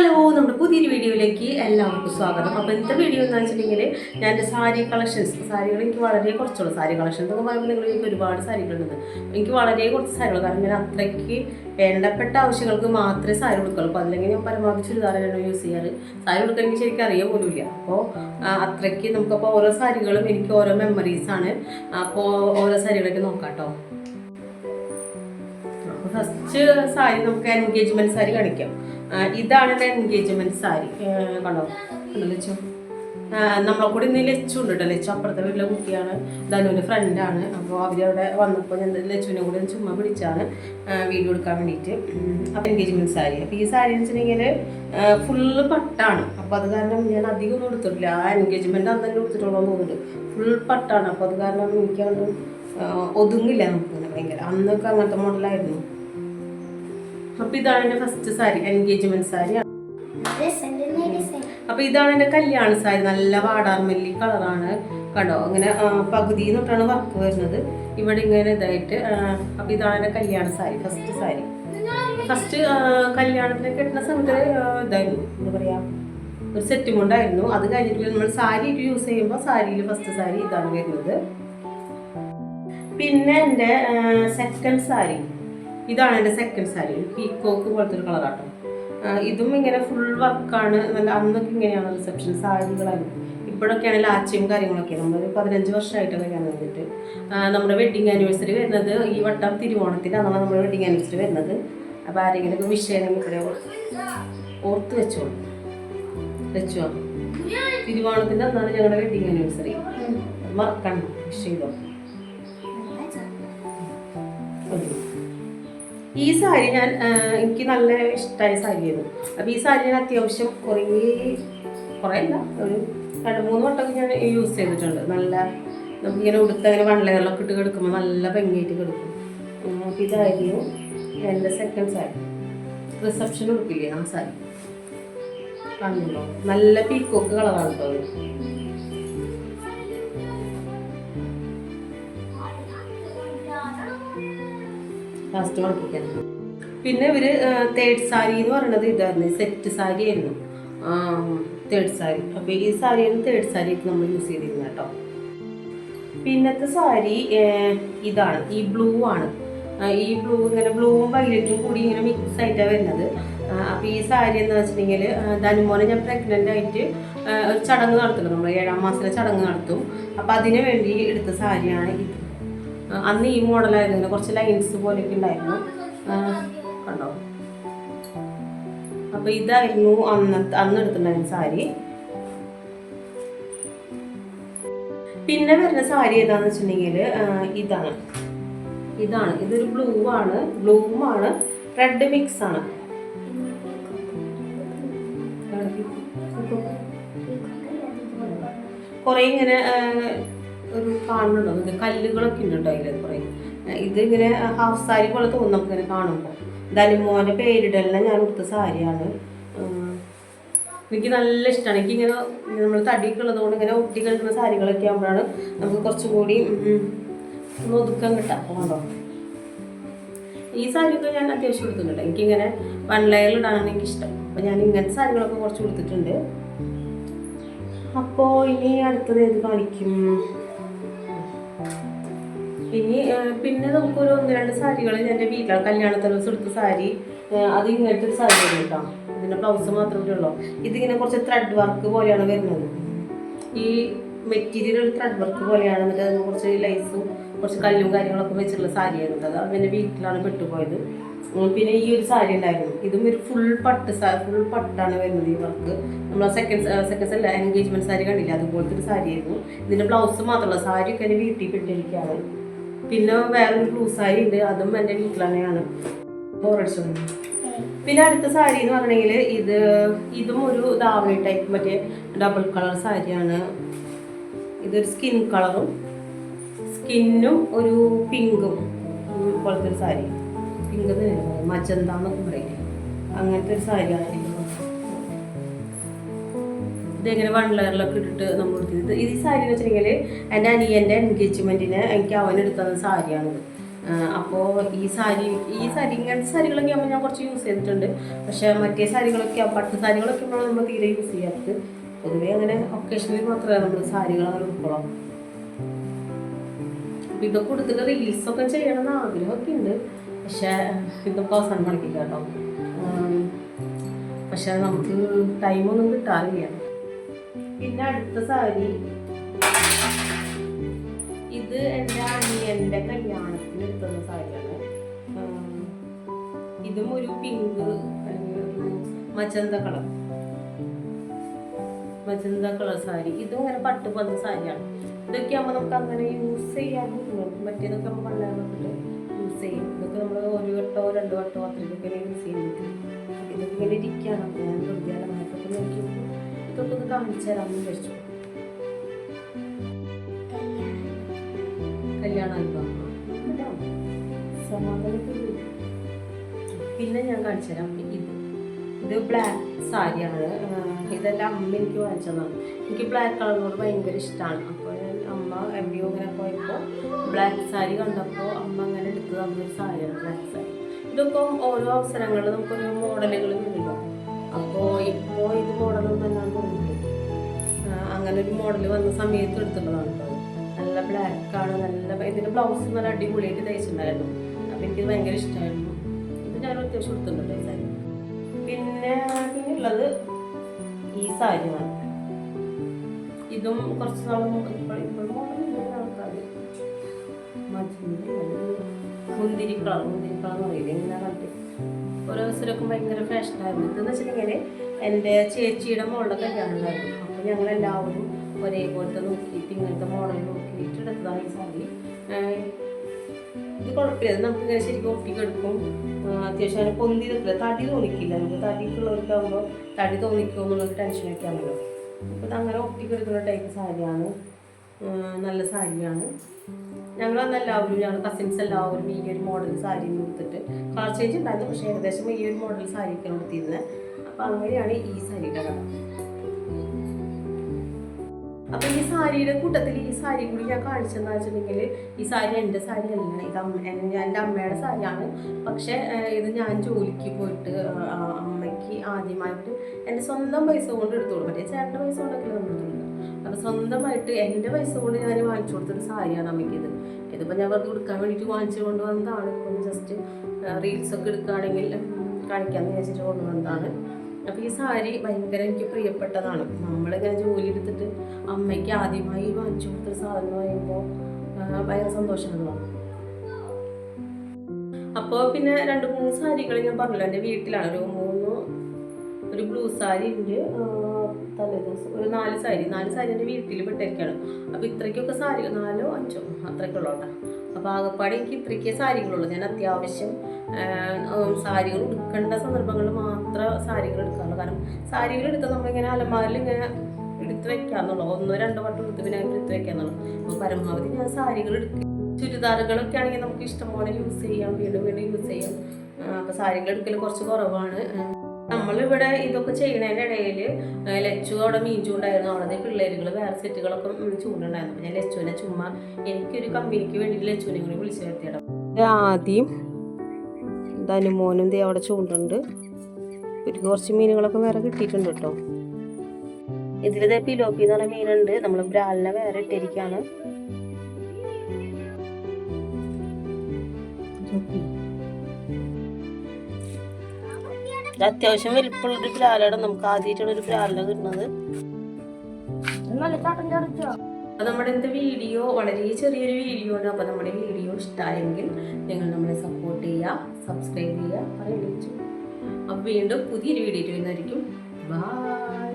Hello നമ്മുടെ പുതിയൊരു വീഡിയോയിലേക്ക് എല്ലാവർക്കും സ്വാഗതം. അപ്പോൾ ഇന്നത്തെ വീഡിയോ എന്ന് വെച്ചിട്ടുണ്ടെങ്കിൽ ഞാൻ എന്റെ സാരി കളക്ഷൻസ് സാരികൾ എനിക്ക് വളരെ കുറച്ചുള്ള സാരി കളക്ഷൻ എന്നൊക്കെ പറയുമ്പോൾ നിങ്ങൾ എനിക്ക് ഒരുപാട് സാരികളുണ്ട്. എനിക്ക് വളരെ കുറച്ച് സാരികൾ കാരണം ഞാൻ അത്രയ്ക്ക് വേണ്ടപ്പെട്ട ആവശ്യങ്ങൾക്ക് മാത്രമേ സാരി കൊടുക്കുള്ളൂ അപ്പോൾ അല്ലെങ്കിൽ ഞാൻ പരമാവധി ചുരിദാറാണ് യൂസ് ചെയ്യാറ്. സാരി കൊടുക്കാൻ എനിക്ക് ശരിക്കും അറിയാൻ പോലുമില്ല. അപ്പോൾ അത്രയ്ക്ക് നമുക്കപ്പോൾ ഓരോ സാരികളും എനിക്ക് ഓരോ മെമ്മറീസാണ് അപ്പോൾ ഓരോ സാരികളൊക്കെ നോക്കാം കേട്ടോ ഫസ്റ്റ് സാരി നമുക്ക് എൻഗേജ്മെന്റ് സാരി കാണിക്കാം. ഇതാണ് എന്റെ എൻഗേജ്മെന്റ് സാരി. കണ്ടോ? ലച്ചു? നമ്മളെ കൂടി ഇന്ന് ലച്ചു ഉണ്ട് കേട്ടോ ലച്ചു അപ്പുറത്തെ വീട്ടിലെ കുട്ടിയാണ്. ധനുവിന്റെ ഫ്രണ്ടാണ് അപ്പോൾ അവരവിടെ വന്നപ്പോൾ ഞാൻ ലച്ചുവിനെ കൂടി ചുമ്മാ പിടിച്ചാണ് വീഡിയോ എടുക്കാൻ വേണ്ടിയിട്ട്. അപ്പോൾ എൻഗേജ്മെന്റ് സാരി. അപ്പോൾ ഈ സാരി എന്ന് വെച്ചിട്ടുണ്ടെങ്കിൽ ഫുള്ള് പട്ടാണ്. അപ്പോൾ അത് കാരണം ഞാൻ അധികം ഒന്നും എടുത്തിട്ടില്ല. ആ എൻഗേജ്മെന്റ് അന്ന് തന്നെ എടുത്തിട്ടുള്ളൂ എന്ന് തോന്നുന്നുണ്ട്. ഫുൾ പട്ടാണ്. അപ്പോൾ അത് കാരണം എനിക്കത് ഒതുങ്ങില്ല നമുക്ക് ഭയങ്കര. അന്നൊക്കെ അങ്ങനത്തെ മോഡലായിരുന്നു അപ്പൊ ഇതാണ് എന്റെ ഫസ്റ്റ് സാരി എൻഗേജ്മെന്റ് സാരി അപ്പൊ ഇതാണ് എന്റെ കല്യാണ സാരി നല്ല വാടാർമല്ലി കളറാണ് കണ്ടോ? അങ്ങനെ പകുതി തൊട്ടാണ് വർക്ക് വരുന്നത്. ഇവിടെ ഇങ്ങനെ ഇതായിട്ട് അപ്പൊ ഇതാണ് എന്റെ കല്യാണ സാരി ഫസ്റ്റ് സാരി ഫസ്റ്റ് കല്യാണത്തിന് കെട്ടുന്ന സമയത്ത് ഇതായിരുന്നു. എന്താ പറയാ? ഒരു സെറ്റും കൊണ്ടായിരുന്നു അത് കഴിഞ്ഞിട്ട് നമ്മൾ സാരി യൂസ് ചെയ്യുമ്പോൾ സാരിയിൽ ഫസ്റ്റ് സാരി ഇതാണ് വരുന്നത്. പിന്നെ എന്റെ സെക്കൻഡ് സാരി ഇതാണ് എന്റെ സെക്കൻഡ് സാരി പീക്കോക്ക് പോലത്തെ ഒരു കളറാട്ടോ ഇതും ഇങ്ങനെ ഫുൾ വർക്കാണ് നല്ല അന്നൊക്കെ ഇങ്ങനെയാണ് റിസപ്ഷൻ സാരികളായിരുന്നു. ഇപ്പോഴൊക്കെയാണ് ലാച്ചയും കാര്യങ്ങളൊക്കെ. നമ്മളൊരു പതിനഞ്ച് വർഷമായിട്ടൊക്കെ ഞാൻ വന്നിട്ട്. നമ്മുടെ വെഡിങ് ആനിവേഴ്സറി വരുന്നത് ഈ വട്ടം തിരുവോണത്തിനാണ് നമ്മുടെ വെഡിങ് ആനിവേഴ്സറി വരുന്നത്. അപ്പോൾ ആരെങ്കിലുമൊക്കെ വിഷ് ചെയ്യണമെങ്കിൽ ഓർത്ത് വെച്ചോളൂ. വെച്ചോ തിരുവോണത്തിന്റെ അന്നാണ് ഞങ്ങളുടെ വെഡിങ് ആനിവേഴ്സറി മറക്കണ്ട. വിഷ് ചെയ്തോ. ഈ സാരി ഞാൻ എനിക്ക് നല്ല ഇഷ്ടമായ സാരിയായിരുന്നു. അപ്പോൾ ഈ സാരി ഞാൻ അത്യാവശ്യം കുറേ കുറേ അല്ല ഒരു രണ്ട് മൂന്ന് വട്ടമൊക്കെ ഞാൻ യൂസ് ചെയ്തിട്ടുണ്ട്. നല്ല നമുക്കിങ്ങനെ ഉടുത്ത് അങ്ങനെ വൺലെയറിലൊക്കെ ഇട്ട് കിടക്കുമ്പോൾ നല്ല ഭംഗിയായിട്ട് കിടക്കും. അപ്പോൾ ഇതായിരുന്നു എന്റെ സെക്കൻഡ് സാരി. റിസപ്ഷൻ ഉടുക്കില്ലേ ആ സാരി. കാണുന്നുണ്ടോ നല്ല പീക്കോക്ക് കളറാണ് കേട്ടോ ലാസ്റ്റ് പഠിപ്പിക്കാൻ പിന്നെ ഇവർ തേർഡ് സാരി എന്ന് പറയുന്നത് ഇതായിരുന്നു. സെറ്റ് സാരി ആയിരുന്നു. തേർഡ് സാരി അപ്പോൾ ഈ സാരിയാണ് തേർഡ് സാരി നമ്മൾ യൂസ് ചെയ്തിരുന്നത് കേട്ടോ. പിന്നത്തെ സാരി ഇതാണ്. ഈ ബ്ലൂ ആണ്. ഈ ബ്ലൂ ഇങ്ങനെ ബ്ലൂവും വൈലറ്റും കൂടി ഇങ്ങനെ മിക്സ് ആയിട്ടാണ് വരുന്നത്. അപ്പോൾ ഈ സാരി എന്ന് വെച്ചിട്ടുണ്ടെങ്കിൽ ധനുമോനെ ഞാൻ പ്രഗ്നന്റ് ആയിട്ട് ഒരു ചടങ്ങ് നടത്തുന്നു നമ്മൾ ഏഴാം മാസത്തിലെ ചടങ്ങ് നടത്തും. അപ്പോൾ അതിനു വേണ്ടി എടുത്ത സാരിയാണ് ഇത്. അന്ന് ഈ മോഡലായിരുന്നു കുറച്ച് ലൈൻസ് പോലെയൊക്കെ ഉണ്ടായിരുന്നു. കണ്ടോ? അപ്പൊ ഇതായിരുന്നു അന്നത്തെ അന്ന് എടുത്തിട്ടുണ്ടായിരുന്ന സാരി. പിന്നെ വരുന്ന സാരി ഏതാന്ന് വെച്ചിട്ടുണ്ടെങ്കിൽ ഇതാണ്. ഇതാണ്. ഇതൊരു ബ്ലൂ ആണ്. ബ്ലൂവും ആണ്. റെഡ് മിക്സ് ആണ്. കുറേ ഇങ്ങനെ ഒരു കാണുന്നുണ്ടോ? ഇത് കല്ലുകളൊക്കെ ഉണ്ട് അതിൽ ആ, ഇത് ഇങ്ങനെ ഹാഫ് സാരി പോലെ തോന്നും നമുക്ക് ഇങ്ങനെ കാണുമ്പോൾ ധനുമോന്റെ പേരിടലിനെ ഞാൻ കൊടുത്ത സാരിയാണ് എനിക്ക് നല്ല ഇഷ്ടമാണ് എനിക്ക് ഇങ്ങനെ നമ്മൾ തടിയൊക്കെ ഉള്ളതുകൊണ്ട് ഇങ്ങനെ ഒട്ടി കിടക്കുന്ന സാരികളൊക്കെ ആകുമ്പോഴാണ് നമുക്ക് കുറച്ചും കൂടി ഒന്ന് ഒതുക്കം കിട്ടാം കണ്ടോ? ഈ സാരിയൊക്കെ ഞാൻ അത്യാവശ്യം കൊടുത്തിട്ടുണ്ട് എനിക്കിങ്ങനെ വൺ ലെയറിൽ ഇടാനാണ് എനിക്കിഷ്ടം. അപ്പം ഞാൻ ഇങ്ങനത്തെ സാരികളൊക്കെ കുറച്ച് കൊടുത്തിട്ടുണ്ട് അപ്പോൾ ഇനി അടുത്തത് ഏത് കാണിക്കും? ഇനി പിന്നെ നമുക്കൊരു ഒന്ന് രണ്ട് സാരികൾ എന്റെ വീട്ടിലാണ് കല്യാണത്തെ ദിവസം എടുത്ത സാരി അത് ഇങ്ങനത്തെ ഒരു സാരി കേട്ടോ. ഇതിന്റെ ബ്ലൗസ് മാത്രമേ ഉള്ളൂ ഇതിങ്ങനെ കുറച്ച് ത്രെഡ് വർക്ക് പോലെയാണ് വരുന്നത്. ഈ മെറ്റീരിയൽ ഒരു ത്രെഡ് വർക്ക് പോലെയാണ് എന്നിട്ട് അതിന് കുറച്ച് ലൈസും കുറച്ച് കല്ലും കാര്യങ്ങളൊക്കെ വെച്ചിട്ടുള്ള സാരിയാണ് അത് അത് എന്റെ വീട്ടിലാണ് പെട്ടുപോയത്. പിന്നെ ഈ ഒരു സാരി ഉണ്ടായിരുന്നു. ഇതും ഒരു ഫുൾ പട്ട് ഫുൾ പട്ടാണ് വരുന്നത് ഈ വർക്ക് നമ്മൾ സെക്കൻഡ് സെക്കൻഡ് അല്ല എൻഗേജ്മെന്റ് സാരി കണ്ടില്ല? അതുപോലത്തെ ഒരു സാരി ആയിരുന്നു ഇതിന്റെ ബ്ലൗസ് മാത്രമല്ല സാരി ഒക്കെ എന്റെ വീട്ടിൽ പെട്ടിരിക്കുകയാണ് പിന്നെ വേറൊരു ബ്ലൂ സാരി ഉണ്ട്. അതും എന്റെ വീട്ടിൽ തന്നെയാണ് പിന്നെ അടുത്ത സാരി എന്ന് പറഞ്ഞെങ്കിൽ ഇത് ഇതും ഒരു ദാവണി ടൈപ്പ് മറ്റേ ഡബിൾ കളർ സാരിയാണ് ഇതൊരു സ്കിൻ കളറും സ്കിന്നും ഒരു പിങ്കും പോലത്തെ ഒരു സാരി പിങ്ക് മജന്ത പറയില്ലേ അങ്ങനത്തെ ഒരു സാരിയാണ് ഇതെങ്ങനെ വൺ ലെയറിലൊക്കെ ഇട്ടിട്ട് നമ്മൾ എടുത്തത് ഇത് ഈ സാരി എന്ന് വെച്ചിട്ടുണ്ടെങ്കിൽ എന്റെ അനിയന്റെ എൻഗേജ്മെന്റിന് എനിക്ക് അവൻ എടുത്തത് സാരിയാണിത്. അപ്പോൾ ഈ സാരി ഈ സാരി ഇങ്ങനത്തെ സാരികളൊക്കെ ആകുമ്പോൾ ഞാൻ കുറച്ച് യൂസ് ചെയ്തിട്ടുണ്ട്. പക്ഷേ മറ്റേ സാരികളൊക്കെ പട്ട് സാരികളൊക്കെ ആകുമ്പോൾ നമ്മൾ തീരെ യൂസ് ചെയ്യാത്തത്. പൊതുവെ അങ്ങനെ ഒക്കേഷനിൽ മാത്രമേ നമ്മൾ സാരികൾ അങ്ങനെ ഉൾക്കൊള്ളാം അപ്പം ഇതൊക്കെ കൊടുത്തിട്ട് റീൽസൊക്കെ ചെയ്യണം എന്ന് ആഗ്രഹമൊക്കെ ഉണ്ട്. പക്ഷേ ഇതൊക്കെ അവസാനം പഠിക്കില്ല കേട്ടോ. പക്ഷെ നമുക്ക് ടൈമൊന്നും കിട്ടാറില്ല. പിന്നെ അടുത്ത സാരി. ഇത് എന്റെ അനിയന്റെ കല്യാണത്തിന് എടുത്തുന്ന സാരിയാണ്. ഇതും ഒരു pink magenta colour magenta colour sari. ഇതും അങ്ങനെ പട്ട് പന്ത് സാരിയാണ്. ഇതൊക്കെ ആകുമ്പോൾ നമുക്ക് അങ്ങനെ യൂസ് ചെയ്യാൻ ബുദ്ധിമുട്ട് മറ്റേതൊക്കെ നമ്മൾ കണ്ടാൽ യൂസ് ചെയ്യും. ഇതൊക്കെ നമ്മൾ ഒരു വട്ടോ രണ്ട് വട്ടോ അത്രയ്ക്കൊക്കെ യൂസ് ചെയ്യുന്നത് ഇതൊക്കെ ഇങ്ങനെ ഇരിക്കുകയാണ്. അപ്പോൾ ഞാൻ വെറുതെ നോക്കിയപ്പോൾ ഇതൊക്കെ ഒന്ന് കാണിച്ചു തരാമെന്ന് വിചാരിച്ചു പിന്നെ ഞാൻ കാണിച്ചു തരാം. ഇത് ഇത് ബ്ലാക്ക് സാരിയാണ്. ഇതെല്ലാം അമ്മ എനിക്ക് വാങ്ങിച്ചതാണ്. എനിക്ക് ബ്ലാക്ക് കളറിനോട് ഭയങ്കര ഇഷ്ടമാണ് അപ്പോൾ അമ്മ എവിടെയോ ഇങ്ങനെ പോയപ്പോൾ ബ്ലാക്ക് സാരി കണ്ടപ്പോൾ അമ്മ അങ്ങനെ എടുത്ത് തന്നൊരു സാരിയാണ് ബ്ലാക്ക് സാരി. ഇതൊക്കെ ഓരോ അവസരങ്ങളിൽ നമുക്കൊരു മോഡലുകൾ വരുമല്ലോ അപ്പോൾ ഇപ്പോൾ ഇത് മോഡലൊന്നും തോന്നുന്നുണ്ട് അങ്ങനെ ഒരു മോഡൽ വന്ന സമയത്ത് എടുത്തിട്ടുള്ളതാണ് നല്ല ബ്ലാക്കാണ് നല്ല ഇതിന്റെ ബ്ലൗസ് നല്ല അടിപൊളിയായിട്ട് തയ്ച്ചിട്ടുണ്ടായിരുന്നു. അപ്പം എനിക്ക് ഭയങ്കര ഇഷ്ടമായിരുന്നു. ഇത് ഞാൻ അത്യാവശ്യം എടുത്തിട്ടുണ്ട് ഈ സാരി പിന്നെ പിന്നെ ഉള്ളത് ഈ സാരിയാണ് ഇതും കുറച്ച് നാൾ ഇപ്പോഴും മുന്തിരി കളർ മുന്തിരി കളർ എന്ന് പറയില്ലേ? ഇങ്ങനെ ഓരോ ദിവസമൊക്കെ ഭയങ്കര ഫാഷനായിരുന്നു ഇതെന്ന് വെച്ചിട്ടുണ്ടെങ്കിൽ എന്റെ ചേച്ചിയുടെ മോളുടെ കല്യാണം ഉണ്ടായിരുന്നു അപ്പോൾ ഞങ്ങളെല്ലാവരും ഒരേപോലത്തെ നോക്കിയിട്ട് ഇങ്ങനത്തെ മോഡൽ നോക്കിയിട്ട് എടുത്തതാണ് ഈ സാരി. ഇത് കുഴപ്പമില്ല. നമുക്ക് ഇങ്ങനെ ശരിക്കും ഒട്ടിക്കെടുക്കും. അത്യാവശ്യം അതിനെ പൊന്തി നിൽക്കില്ല. തടി തോന്നിക്കില്ല. നമുക്ക് തടിക്കുള്ളവർക്കാകുമ്പോൾ തടി തോന്നിക്കുമോ എന്നുള്ളൊരു ടെൻഷനൊക്കെ ആണല്ലോ. അപ്പോൾ അങ്ങനെ ഒട്ടിക്കെടുക്കുന്ന ടൈപ്പ് സാരിയാണ്. നല്ല സാരിയാണ്. എല്ലാവരും ഞങ്ങൾ കസിൻസ് എല്ലാവരും ഈ ഒരു മോഡൽ സാരി കൊടുത്തിട്ട് കളർ ചേഞ്ച് ഉണ്ടായിരുന്നു. പക്ഷേ ഏകദേശം ഈ ഒരു മോഡൽ സാരിയൊക്കെയാണ് കൊടുത്തിരുന്നത് അപ്പോൾ അങ്ങനെയാണ് ഈ സാരിയുടെ കഥ അപ്പൊ ഈ സാരിയുടെ കൂട്ടത്തിൽ ഈ സാരി കൂടി ഞാൻ കാണിച്ചെന്ന് വെച്ചിട്ടുണ്ടെങ്കിൽ ഈ സാരി എന്റെ സാരി അല്ല. ഇത് എന്റെ അമ്മയുടെ സാരിയാണ് പക്ഷെ ഇത് ഞാൻ ജോലിക്ക് പോയിട്ട് അമ്മയ്ക്ക് ആദ്യമായിട്ട് എന്റെ സ്വന്തം പൈസ കൊണ്ട് എടുത്തോളൂ. മറ്റേ ചേട്ടന്റെ പൈസ കൊണ്ടൊക്കെ എടുത്തോളൂ അപ്പൊ സ്വന്തമായിട്ട് എന്റെ പൈസ കൊണ്ട് ഞാൻ വാങ്ങിച്ചു കൊടുത്തൊരു സാരിയാണ് അമ്മയ്ക്ക് ഇത് ഇതിപ്പോൾ ഞാൻ വെറുതെ കൊടുക്കാൻ വേണ്ടിയിട്ട് വാങ്ങിച്ചു കൊണ്ടുവന്നതാണ്. ഇപ്പം ജസ്റ്റ് റീൽസ് ഒക്കെ എടുക്കുകയാണെങ്കിൽ കാണിക്കാമെന്ന് വിചാരിച്ചിട്ട് കൊണ്ടുവന്നതാണ്. അപ്പോൾ ഈ സാരി ഭയങ്കര എനിക്ക് പ്രിയപ്പെട്ടതാണ്. നമ്മളിങ്ങനെ ജോലി എടുത്തിട്ട് അമ്മയ്ക്ക് ആദ്യമായി വാങ്ങിച്ചു കൊടുത്തൊരു സാധനം എന്ന് പറയുമ്പോൾ ഭയങ്കര സന്തോഷമാണ് അപ്പോൾ പിന്നെ രണ്ട് മൂന്ന് സാരികൾ ഞാൻ പറഞ്ഞല്ലോ. എന്റെ വീട്ടിലാണ്. ഒരു മൂന്ന് ഒരു ബ്ലൂ സാരി ഉണ്ട്. ആ, തലേ ഒരു നാല് സാരി. നാല് സാരി എന്റെ വീട്ടിൽ വിട്ടേക്കാണ് അപ്പോൾ ഇത്രയ്ക്കൊക്കെ സാരി നാലോ അഞ്ചോ? അത്രയ്ക്കുള്ളൂ കേട്ടോ അപ്പോൾ ആകപ്പാടെ എനിക്ക് ഇത്രയ്ക്കേ സാരികളുള്ളൂ. ഞാൻ അത്യാവശ്യം സാരികൾ എടുക്കേണ്ട സന്ദർഭങ്ങളിൽ മാത്രം സാരികൾ എടുക്കാറുള്ളൂ. കാരണം സാരികൾ എടുത്താൽ നമ്മളിങ്ങനെ അലമാരിൽ ഇങ്ങനെ എടുത്ത് വെക്കാന്നുള്ളൂ. ഒന്നോ രണ്ടോ വട്ടം എടുത്ത് പിന്നെ എടുത്ത് വെക്കാന്നുള്ളൂ. അപ്പോൾ പരമാവധി ഞാൻ സാരികൾ എടുക്കും ചുരിദാറുകളൊക്കെ ആണെങ്കിൽ നമുക്ക് ഇഷ്ടംപോലെ യൂസ് ചെയ്യാം. വീണ്ടും വീണ്ടും യൂസ് ചെയ്യാം. അപ്പോൾ സാരികൾ എടുക്കൽ കുറച്ച് കുറവാണ്. നമ്മളിവിടെ ഇതൊക്കെ ചെയ്യുന്നതിന്റെ ഇടയിൽ ലച്ചു അവിടെ മീൻ ചൂണ്ടായിരുന്നു. അവിടെ പിള്ളേരുകൾ വേറെ സെറ്റുകളൊക്കെ ചൂണ്ടുണ്ടായിരുന്നു. അപ്പം ഞാൻ ലച്ചുവിനെ ചുമ്മാ എനിക്കൊരു കമ്പനിക്ക് വേണ്ടിയിട്ട് ലച്ചുവിനെ കൂടി വിളിച്ചു വരുത്തിയിടാം ആദ്യം ധനുമോനും ദേ അവിടെ ചൂണ്ടുണ്ട്. ഒരു കുറച്ച് മീനുകളൊക്കെ വേറെ കിട്ടിയിട്ടുണ്ട് കേട്ടോ. ഇതിലിതേ പിലോപ്പി എന്ന് പറഞ്ഞ മീനുണ്ട്. നമ്മൾ ബ്രാലിനെ വേറെ ഇട്ടിരിക്കുകയാണ് ഇത് അത്യാവശ്യം വലിപ്പമുള്ള ഒരു ബ്രാലാണ് നമുക്ക് ആദ്യമായിട്ടാണ് ഒരു ബ്രാലിനെ കിട്ടുന്നത് അപ്പോൾ നമ്മുടെ ഇന്നത്തെ വീഡിയോ വളരെ ചെറിയൊരു വീഡിയോ ആണ്. അപ്പോൾ നമ്മുടെ വീഡിയോ ഇഷ്ടമായെങ്കിൽ നിങ്ങൾ നമ്മളെ സപ്പോർട്ട് ചെയ്യുക സബ്സ്ക്രൈബ് ചെയ്യുക. പറയുക അപ്പോൾ വീണ്ടും പുതിയൊരു വീഡിയോ വരുന്നതായിരിക്കും. ബൈ